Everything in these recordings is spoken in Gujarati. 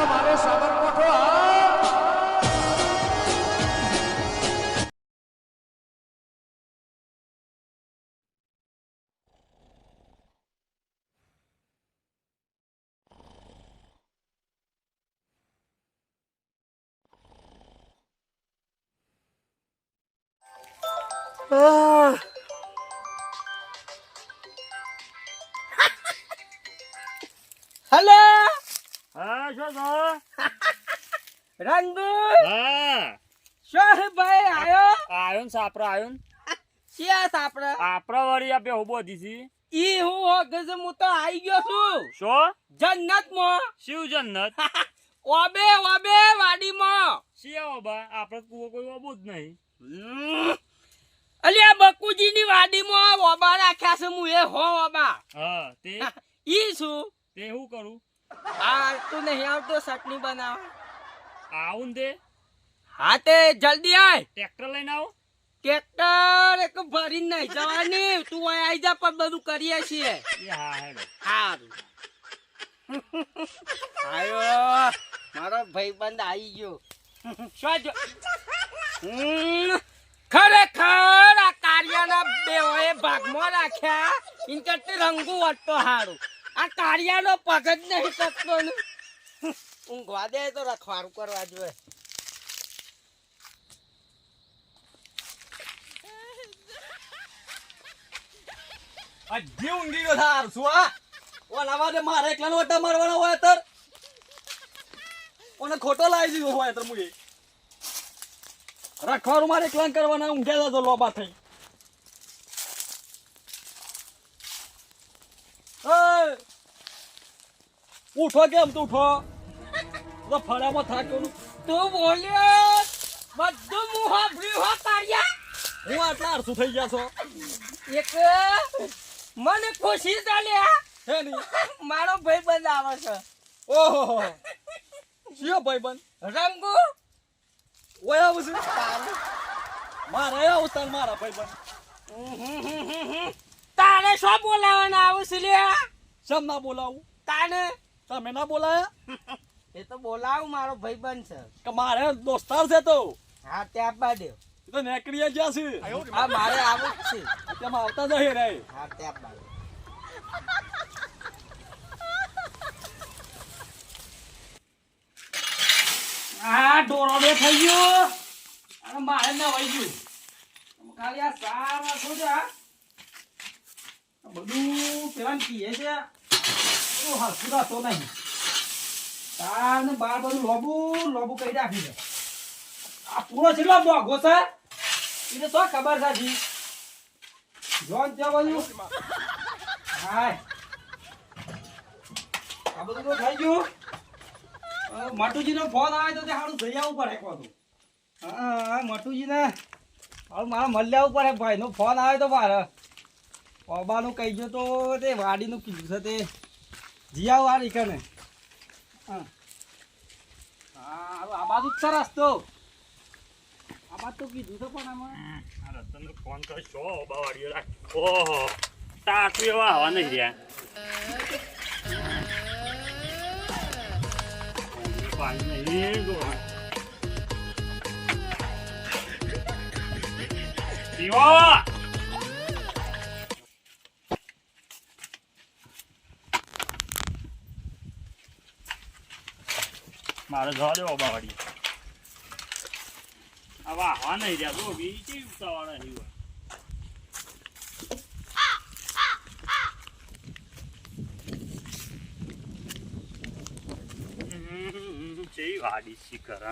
આ આયો ને સાપરો આયો ને શિયા સાપરા? આપણા વાળી આપે ઊભો દીધી ઈ હું હોગજ હું તો આઈ ગયો છું. શો? જન્નતમાં શિવ જન્નત? ઓબે ઓબે વાડીમાં. શિયા ઓબા આપણે કુવો કોઈ ઓબો જ નહીં. અલ્યા બકુજી ની બકુજીની વાડીમાં ઓબા રાખ્યા છે હું એ હો ઓબા. હા તે? ઈ શું? તે હું કરું? આ તું નહીં આવતો ચટણી બનાવ આવું દે તે? હા તે જલ્દી આય. ટ્રેક્ટર લઈને આવો. ટ્રેક્ટર એક ભરી નહીં જવાની. તું આઈ જા પણ બધું કરીએ છીએ. સારું આયો. મારો ભાઈબંધ આવી ગયો. શું ખરેખર આ કાર્યના બેઓએ ભાગમાં રાખ્યા. ઇન કરતે રંગુ વટતો હારું. આ કાર્યાનો પગ જ નહીં શકતો ને. ઊંઘવા દે તો રખવારું કરવા જોઈએ. હજી ઊંઘી ગયો થાર શું આ ઓલા વાદે મારે એકલાનો વટા મારવાના હોય તર ઓને ખોટો લાવી દીધો હોય તર મુએ રખવાનું મારે એકલાન કરવાના, ઊંઘ્યા હતા તો લોબા થઈ! ઉઠો કેમ તું ઉઠો? તો ફળામાં થાક્યો. તું બોલ્યો. બધું મું સાંભળ્યું હો કાર્યા હું આટલા આરસુ થઈ ગયા છો? એક મને ખુશી ચાલ્યા હે? મારો ભાઈ બંધ આવે છે. ઓહો. શિયો ભાઈબંધ? રંગુ? ઓય આવું છે? મારે આવું તાર મારા ભાઈબંધ. તારે શું બોલાવવાના આવું છે લે શમ ના બોલાવું? તાને? તમે ના બોલાયા? એ તો બોલાવું મારો ભાઈ બંધ છે. કે મારે દોસ્તાર છે તો? હા ત્યાં પાડ્યો તો નેકડીએ જ્યાં છે? હા મારે આવું છે. તેમાં આવતા જઈએ રે હા ત્યાં મારે. આ ડોરો બે થઈ ગયો. અને મારે નવાઈ ગયું. ખાલી આ સારા છો છે આ? આ બધું પેલા કીએ છે. હસું રહેતો નહીં. તાર ને બાર બધું લોબુ લોબુ કરી રાખી છે. આ પૂરો છેલ્લો મોઘો છે? એને તો ખબર જી જોન ત્યાં બધું? હાય. આ બધું તો થઈ ગયું. મટુજીનો ફોન આવે તો તે સારું જઈ આવવું પડે કોતું હા હા મટુજીને હવે મારે મળી આવવું પડે ભાઈનો ફોન આવે તો મારે. ઓબાનું કહી ગયો તો તે વાડીનું કીધું છે તે. જી આવું આ રીકને હા આ બાજુ જ છે રસ્તો. આ બાજુ તો કીધું તો પણ આમાં. આ રતનને ફોન કરી બાવાડીઓ રાખ ઓહો એવા હવા નહીં રહ્યા. પાણી નહીં ગો પીવો હવે હવા નહીં રહ્યા જો બી કેવી ઉતાવળ આવી હોય વાડી શિખર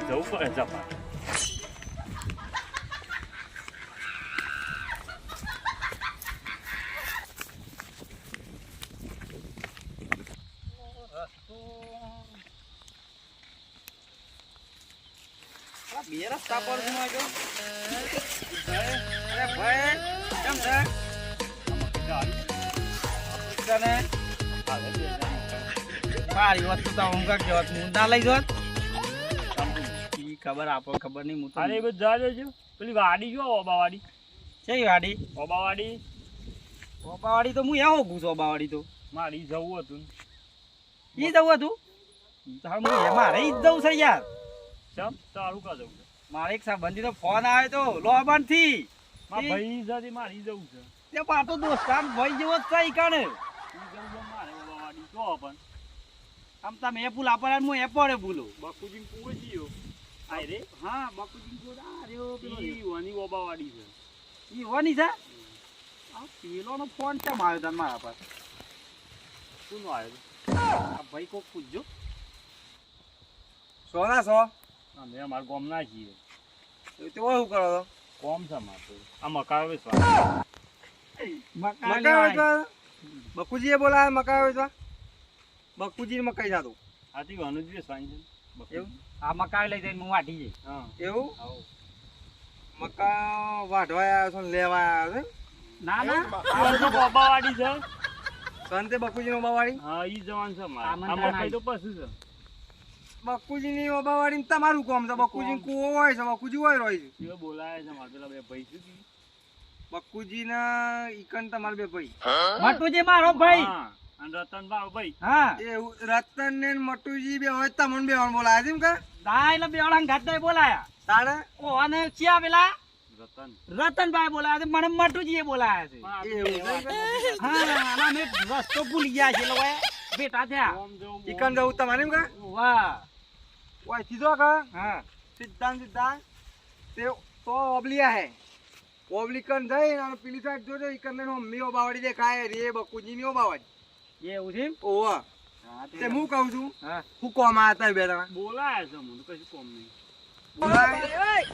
જવું પડે જપા આ બે રસ્તા પર છું આજો અરે ભાઈ કેમ છે? તને મારી વસ્તુ તો કાક જવાત મુંડા લઈ જવાત ઈ ખબર આપો ખબર નહીં હું અરે એ બધું જવા દેજો. પેલી વાડી જો ઓબાવાડી. છે વાડી? ઓબાવાડી. ઓબાવાડી તો હું એવો ઘૂસ ઓબાવાડી તો. મારી જવું હતું. ઈ જવું હતું? તાર હું એ મારે ઈ જ જવું છે યાર. ચમ તારું કા જવું? છે મારે એક સંબંધી તો ફોન આવ્યો તો લોબનથી ભાઈ જતી મારી જવું છે. તે પાટો દોસ્તાન ભાઈ જેવો જ છે ઈ કણે છે મારે બાવાડી જો પણ. આમ તમે એ પુલ આપણ હું એ પડે ભૂલો. બાપુજી પૂરો જીયો આય રે? હા બાપુજી પૂરો આ રહ્યો પેલો ઈ વાની ઓબાવાડી છે. ઈ હોની છે? આ પેલોનો ફોન કેમ આવ્યો તને મારા પર? કોનો આવ્યો? આ ભાઈ કોક પૂછજો. સોના સો. અમે અમારા ગામ ના છીએ. તો શું કરો છો? કોમ છે મારે આ મકા વેચવા. બકુજીએ બોલાવે મકાઈ વેચવા? બકુજી મકાઈ જાતું. આથી વાનું જ વેચવાની છે એવું? આ મકા લઈ જઈને હું વાટી જઈ હા. એવું? આવો. મકા વાઢવા આવ્યા છો ને લેવા આવ્યા છે ના ના. તો છે. સંતે બકુજી નો બાવાડી હા ઈ જવાન છે મારે આ મકાઈ તો પછી છે. બકુજી ની બાવાડી તમારું કોમ છે. બકુજી કુવો હોય છે બકુજી હોય રોય છે. બોલાય છે મારે પેલા બે ભાઈ શું બકુજી ના ઈકન તમારે બે ભાઈ. મટુજી મારો ભાઈ. અને રતન ભાવ ભાઈ. હા. એવું રતન ને મટુજી બે હોય તમને બે બોલાયા છે એમ કે? દા એટલે બે ઓળા ઘાટ બોલાયા. તાણે ઓ અને ચિયા પેલા? રતન. રતનભાઈ બોલાયા છે મને મટુજીએ બોલાયા છે? હા રસ્તો ભૂલી ગયા છે લોકો બેટા થયા. ઈકન જવું તમારે એમ કે? વાહ. ઓય સીધો કે હા. સીધા સીધા તે તો ઓબલિયા હે ઓબલી કન જઈ અને પેલી સાઈડ જોજો ઈકન ને મમ્મી ઓબાવાડી દેખાય રે બકુજી ની ઓબાવાડી એવું છે? ઓવા તે હું કહું છું? હા. હું કોમ આ હતા બે જણા. બોલાય છે મને કશું કોમ નહીં. બોલાય.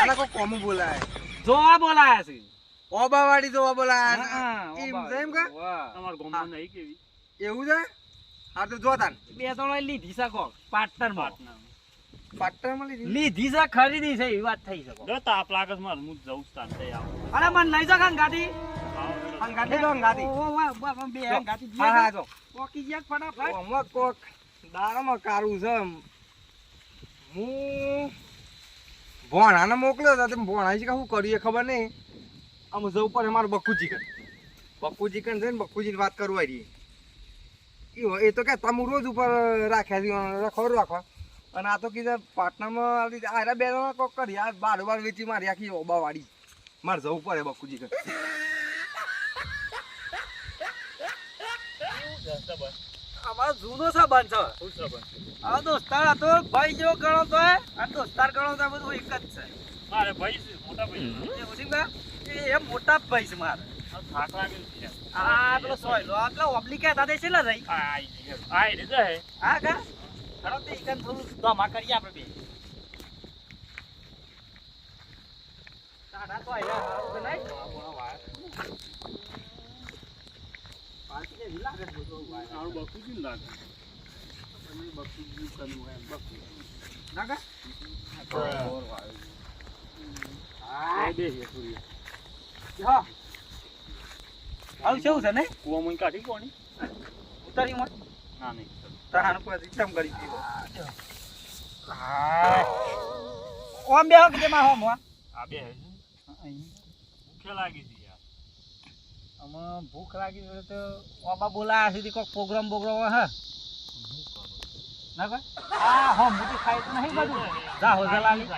આના કોઈ કોમ બોલાય. જોવા બોલાયા છે. ઓબાવાડી જોવા બોલાય. એમ એમ કે. તમારા નહીં કેવી. એવું છે? હા તો જોતા બે ત્રણ લીધી છે કોક પાર્ટનરમાં પાટણમાં લીધી? લીધી છે ખરીદી છે વાત થઈ શકો જો તાપ લાગે છે હું જઉં છું તાન તઈ આવો. અરે મને લઈ ગાડી જો ઓ, ઓ, બે ગાડી હા હા જો. પોકી ગયા ફટાફટ. આમાં કોક દારામાં કારું છે હું ભોણાને મોકલ્યો હતો તે ભોણા છે કે શું કરીએ ખબર નહીં. આમ જવું પડે મારું બકુજી કન બકુજી કન જઈને બકુજીની વાત કરવા રહી એ તો કે તમે રોજ ઉપર રાખ્યા છે ખબર રાખવા અને આ તો કીધે પાટણામાં આવી આરા બે કોક કરી આ બાર બાર વેચી મારી આખી ઓબા વાળી મારે જવું પડે બકુજી જસદા અમારો જૂનો સંબંધ છે. આ દોસ્તાર હતો ભાઈ જેવો ગણો તો આ દોસ્તાર ગણો તો બધું એક જ છે. મારે ભાઈ છે મોટા ભાઈ એ મોટા ભાઈ છે મારે. આ છે પેલો સોયલો આ પેલા ઓબલી કહેતા તે છેલ્લા રહી આ આઈ રે જાય હા કા ખરો થોડું ધમા કરીએ આપણે બે તાડા તો આયા હારું કે નહીં? છે બકુજી લાગે તમે બકુજી કરવું હે બકુજી. ના કા? આ બે હે થોડી. હા. આવું કેવું છે ને? મુઈ કાઢી કોની ઉતારી મત ના નહીં. તાણ કોઈ સિસ્ટમ કરી દીધો હા ઓમ બેહો કે માં હોમ હો? આ બે ભૂખે લાગી છે યાર. અમે ભૂખ લાગી છે તો ઓબા બોલા સુધી કોક પ્રોગ્રામ બોગ્રામ હે. ના કોઈ? આ હો મોટી ખાઈ તો નહીં બધું. જા હો જલાલી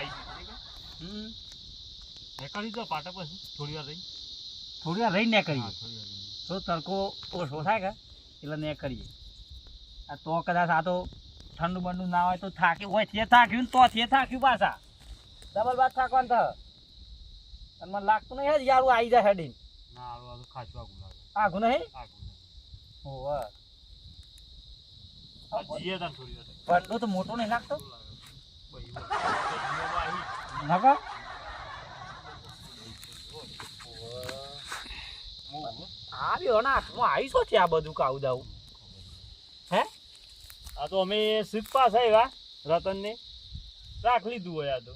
હમ. નીકળી જાઓ પાટા પછી થોડી વાર રહી. થોડી વાર રહીને કરીએ. તો તડકો ઓછો થાય કે? એટલે ને કરીએ. આ તો કદાચ આ તો ઠંડુ બંડુ ના હોય તો થાકી હોય તે થાક્યું ને તો તે થાક્યું પાછા. ડબલ બાદ થાકવાનું તો અને મને લાગતું નહીં હે યારું આવી જાય હેડીન. આઘું નહીં? રહી. બંડો તો મોટો નહીં લાગતો. નકર? આવ્યો ના હાથમાં આવીશો છે આ બધું કાવું દાવું હે? આ તો અમે સીધ પાસ આવ્યા રતન ને રાખ લીધું હોય આ તો.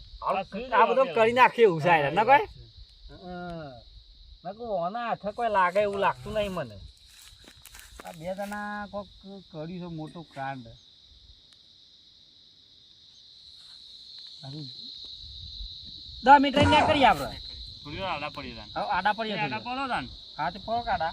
આ બધું કરી નાખે એવું છે. ન કોઈ કહું ઓના હાથે કોઈ લાગે એવું લાગતું નહીં મને. આ બે જણા કોક કર્યું છે મોટું કાંડ. દસ મિનિટ કરીએ આપણે આડા પડી આડા પડીએ આડા પડો તાન అది పోకాడా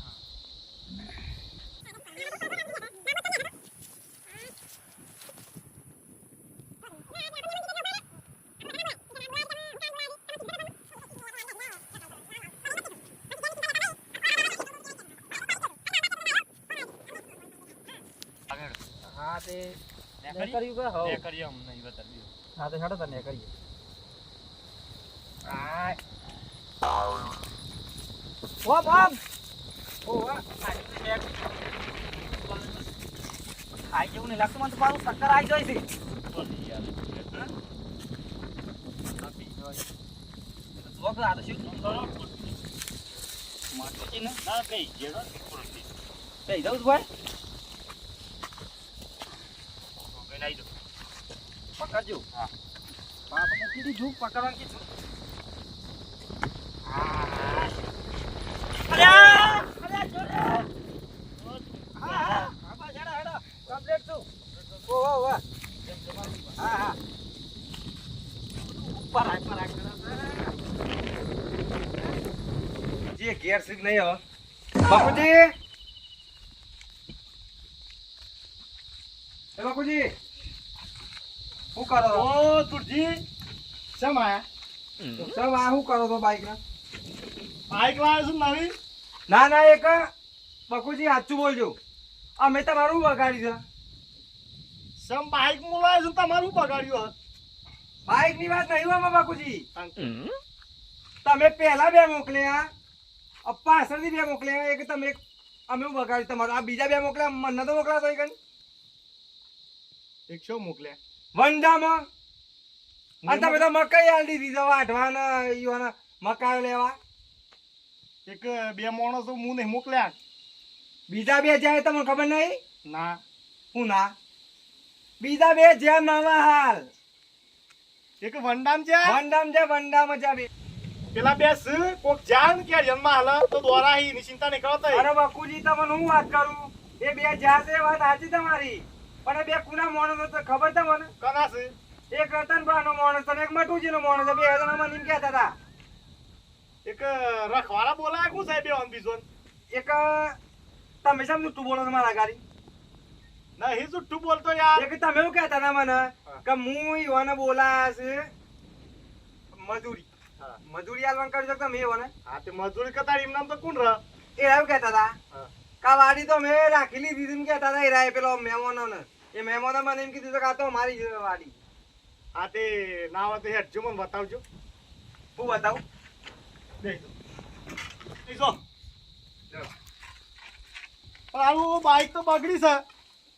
हाँ तो करियो का हो करियो हम नहीं बता दियो हाँ तो छाड़ो तो नहीं करियो ઓમ ઓમ. ઓ વાહ ખાઈ જેવું નહીં લાગતું મને તો મારું ચક્કર આવી જાય છે. કઈ છું ભાઈ. પકડજો હા. પકડવાનું કીધું આ. અલ્યા! અલ્યા, જોડે! હા, હા, હા, બસ, હેડો, હેડો. Complete છું. ઓ, ઓ, ઓ. હા, હા. ઉપર. જે નહીં હવે? બાપુજી! એ બાપુજી! શું કરો? છો? ઓ તુરજી શેમ આયા? શું કરો તો બાઈક ના? બાઈક લાવ્યો છું નવી? ના ના એક બકુજી સાચું બોલજો. અમે તમારું બગાડ્યું છે. શેમ બાઈક મુલાય છું તમારું બગાડ્યું બાઈકની વાત નહીં આમાં બાપુજી. તમે પહેલા બે મોકલ્યા અ પાછળથી બે મોકલ્યા એક તમે એક અમે બગાડ્યું તમારું આ બીજા બે મોકલ્યા મને તો મોકલા તો કઈ? એક શું મોકલ્યા? વંડામાં અને તમે તો મકાઈ આલી દીધી છે વાઢવાના ઈવાના મકાઈ લેવા. એક બે માણસો હું નહીં મોકલ્યા. બીજા બે જાય તમને ખબર નહીં? ના. હું ના. બીજા બે જ્યાં નવા હાલ. એક વંડામ છે? વંડામ છે વંડામ છે બે પેલા બે સ કોક જાન કે જન્મ હાલ તો દોરા હી નિશ્ચિંતા કરો તો અરે બકુજી તમને હું વાત કરું? એ બે છે વાત સાચી તમારી. પણ બે કુના માણસ તો ખબર છે મને? કના છે? એક રતનભાનો માણસ અને એક મટુજીનો માણસ બે હજાર મને એમ કહેતા હતા. એક રખવાળા બોલાય કુ સાહેબ ઓન બીજોન? એક તમે શેમ તું બોલો મારા ગાડી? નહીં જુઠ્ઠું બોલતો યાર. એક તમે એવું કહેતા હતા મને કે હું ઈવાને બોલાસ મજૂરી. હા. મજૂરી આલવાન કરી શકો તમે ઈવાને. હા તે મજૂરી કરતા એમ નામ તો કોણ રહ? એ એવું કહેતા હતા. કા વાડી તો મેં રાખી લીધી હતી કહેતા હતા એ રાય પેલો મહેમાનો ને એ મહેમાનો મને એમ કીધું કે આ તો મારી વાડી. હા તે ના હોય તો હેઠજો મને બતાવજો. હું બતાવું? દેખજો પણ આવું બાઈક તો બગડી છે.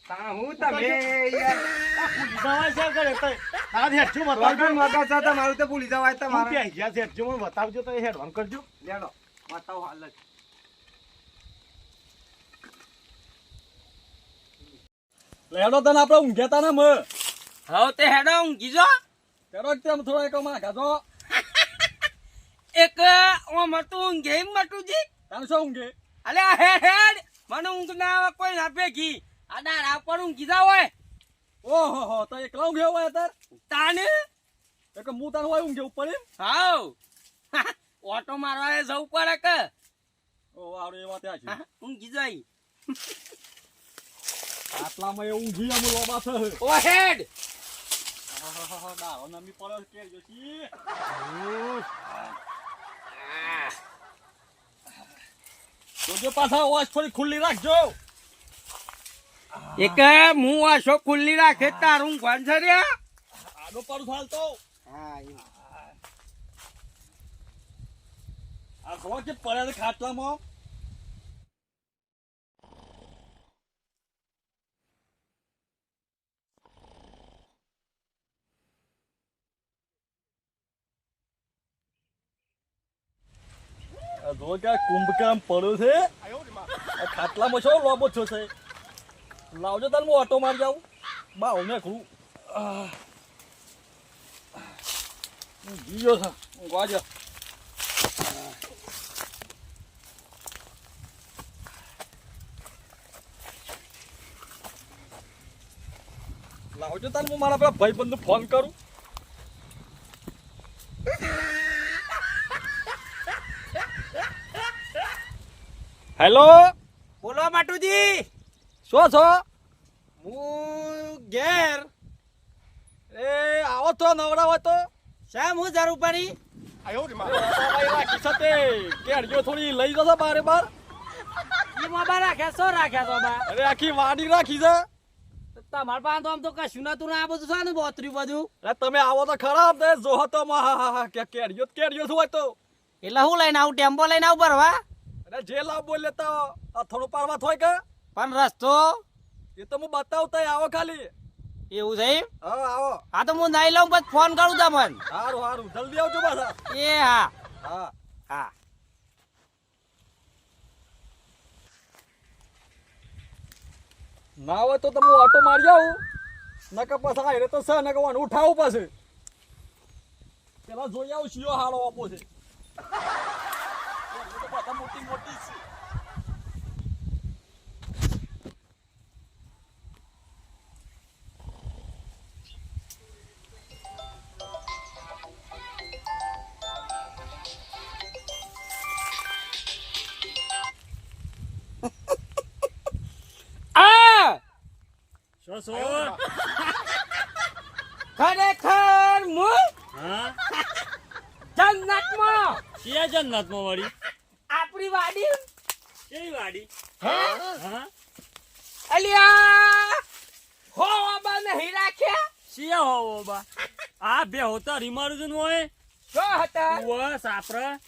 હું તમે જવાય છે ઘરે તો હા હેઠજો બતાવજો. મગજ તમારું તો ભૂલી જવાય તમારે. ક્યાં ગયા છે મને બતાવજો તો હેડવાન કરજો. લેડો બતાવો હાલ જ. લેડો તને આપણે ઊંઘ્યા ને મ હવે તે હેડો ઊંઘી જો. તેરો તેમ થોડો એક માં ગાજો એક ઓ હતું ઊંઘે એમ મટુજી તારે શું ઊંઘે? અલે હેડ. મને ઊંઘ ના આવે કોઈ ના ભેગી. આ દાડા પર ઊંઘી કીધા હોય? ઓહો હો તો એકલા ઊંઘે હોય તાર તાને? એક હું તાર હોય ઊંઘે ઉપર એમ? હાવ ઓટો મારવા જવું પડે કે? ઓ આવડે એ વાત આ છે. ઊંઘી જાય આટલામાં એ ઊંઘી અમુ લોબા છે ઓ હેડ. દારો નમી પડ્યો કે જોશી જોજો પાછા અવાજ થોડી ખુલ્લી રાખજો. એક હું આશો ખુલ્લી રાખે તારું ઊંઘવાનું છે રે. આડો પાડું હાલતો આ ખબર છે ખાટલામાં. આ જો કે આ કુંભકામ પડ્યો છે? આ ખાટલામાં છો લોબો છો છે લાવજો તને હું ઓટો મારી જાઉં બાવ ને ખરું જીજો છે. ઊંઘવા જો લાવજો તને હું મારા પેલા ભાઈબંધને ફોન કરું. હેલો બોલો માટુજી શું છો? હું ઘેર. એ આવો તો નવરા હોય તો. શેમ હું જરૂર પડી રાખી સાથે કેડજો થોડી લઈ જશે બારે બાર. મોબા રાખ્યા શું રાખ્યા તો બા? અરે આખી વાડી રાખી છે. તમારા પાસે તો આમ તો કશું નતું આ બધું શાનું બોતર્યું બધું? એટલે તમે આવો તો ખરા તે જોહો તો કે જ હોય તો. એટલે હું લઈને આવું ટેમ્પો લઈને આવું ભરવા એટલે જે લાવ બોલે તો આ થોડું પારવા થોય કે? પણ રસ્તો? એ તો હું બતાવતા આવો ખાલી. એવું છે? હા આવો. હા તો હું નાઈ લઉં પછી ફોન કરું તમને. સારું સારું જલ્દી આવજો પાછા. એ હા. હા. હા. ના હોય તો તમે ઓટો મારી આવું. નકર પછી આયરે તો છે નકર વાન ઉઠાવું પાછે. પેલા જોઈ આવું શિયો હાલો આપો છે. મોટી મોટી ખરેખર હું હા? જન્નતમાં. ક્યાં જન્નતમાં વળી? આપણી વાડી? કેવી વાડી? અલિયા! હો બાબા નહીં રાખ્યા શિયા હોવો બા. આ બે હોતા રીમારું હોય. શો હતા. ઉવા સાપરા.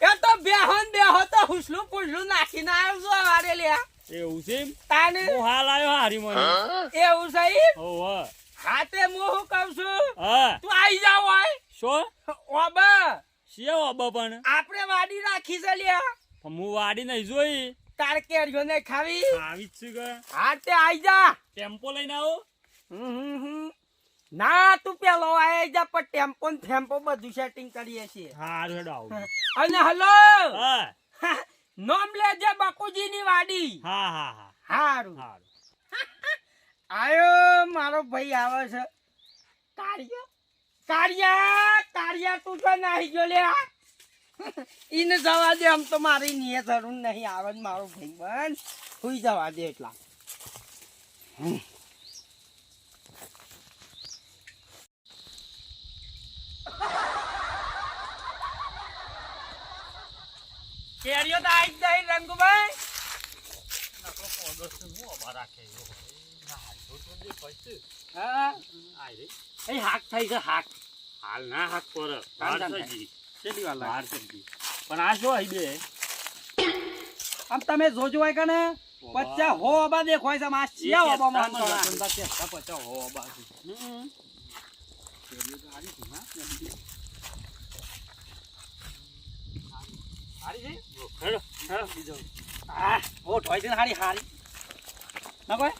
એ તો બેહન બે તો હુસલું પુસલું નાખીને આવ્યો છું વાડે લ્યા એવું છે? તાને? હું હાલ આવ્યો હારી મને. એવું સાહેબ હોવ હાતે હું. શું કહું છું? હા. તું આવી જાવ હોય. શું? ઓબા. શિયા હોબા પણ? આપણે વાડી રાખી છે લ્યા. હું વાડી નહીં જોઈ. તાર કેરીઓ ને ખાવી. આવી જ છું કે. હાતે આવી જા. ટેમ્પો લઈને આવો. હમ હમ. ના તું પેલો આવી જા પણ ટેમ્પો ને ફેમ્પો બધું સેટિંગ કરીએ છીએ. હારું હેડો આવું. અને હલો. હા નોમ લેજે બકુજીની ની વાડી. હા હા હા. હારું. હારું. આયો મારો ભાઈ આવે છે. કાળિયા કાળિયા કાળિયા તું તો નાહી ગયો લે ઈને જવા દે આમ તો મારી નિયત જરૂર નહીં આવે મારો ભાઈ બન. સુઈ જવા દે એટલા. કેરીઓ તો આવી જ નહીં રંગુભાઈ. હા. એ હાક થઈ છે હાક. હાલ ના હાક પર. બહાર થઈ. કેટલી વાર બહાર થઈ. પણ આ જો આવી બે? આમ તમે જોજો હોય કને પચ્ચા હો અબા દેખાય છે માં સિયા અબા માં હમ. હેડો, હેડો. આ ઓ ઢોઈ છે હારી હારી ના કોઈ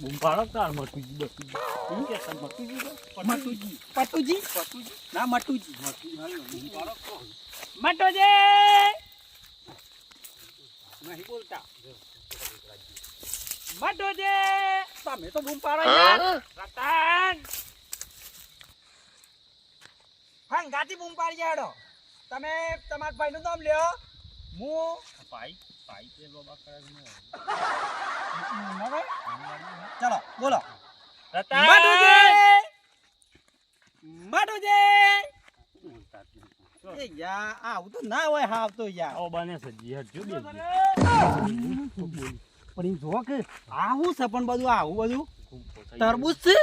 બૂમ પાડો તાર મટુજી બટુજી. એમ કે પાડી જાડો તમે તમારા ભાઈનું નામ લ્યો. હું ભાઈ ભાઈ તે લોબા કરે છે ચલો બોલો. રતન! મટુજી મટુજી. એ યા આવું તો ના હોય હાવ તો યાર. આવો બને છે હટજો બે પણ જો કે આવું છે પણ બધું આવું બધું. તરબૂચ છે?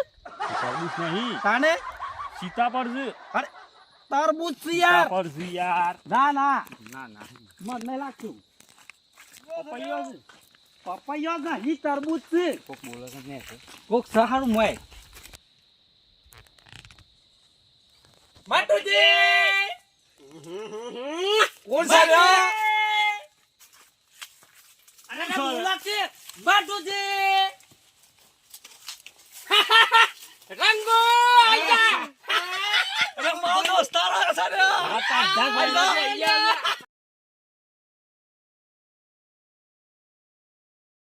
તરબૂચ નહીં. તાને સીતાફળ છે. અરે તરબૂચ છે યાર સીતાફળ છે યાર ના ના. ના ના. મન નઈ લાગતું પપૈયો છે. પપૈયો નહીં તરબૂચ છે. કોક બોલે છે ને કોક સહારું મોય માટુજી કોણ છે? રે અરે ના બોલા છે. માટુજી રંગો! આયા! મારો દોસ્તાર આવ્યો છે છે.